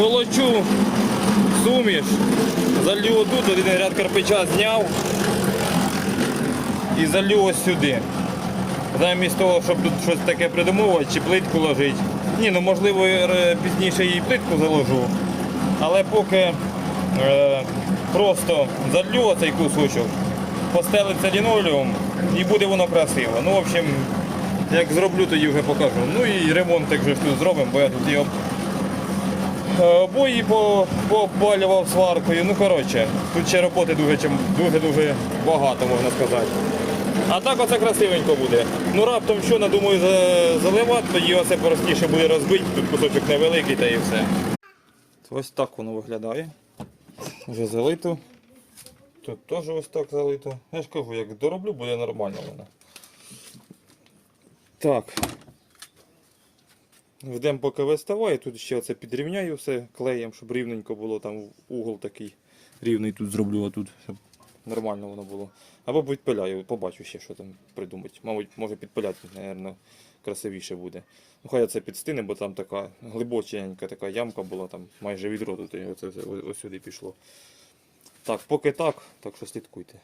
Колочу суміш, залью тут, один ряд кирпича зняв і залью ось сюди. Замість того, щоб тут щось таке придумувати чи плитку ложити. Ні, ну можливо е, пізніше їй плитку заложу. Але поки е, просто залью оцей кусочок, постелиться лінолеум і буде воно красиво. Ну, в общем, як зроблю, тоді вже покажу. Ну і ремонтик вже ж тут зробимо, бо я тут його Бої по- пообвалював сваркою. Ну коротше, тут ще роботи дуже-дуже дуже багато, можна сказати. А так оце красивенько буде. Ну раптом що надумаю за- заливати, тоді оце простіше буде розбити, тут кусочок невеликий та і все. Ось так воно виглядає. Вже залито. Тут теж ось так залито. Я ж кажу, як дороблю, буде нормально воно. Так. Ждемо поки виставає, тут ще оце підрівняю все клеєм, щоб рівненько було, там угол такий рівний тут зроблю, а тут, щоб нормально воно було. Або підпиляю, побачу ще, що там придумать. Мабуть, може підпиляти, мабуть, красивіше буде. Ну хай це підстине, бо там така глибоченька така ямка була, там майже відро тут, все ось сюди пішло. Так, поки так, так що слідкуйте.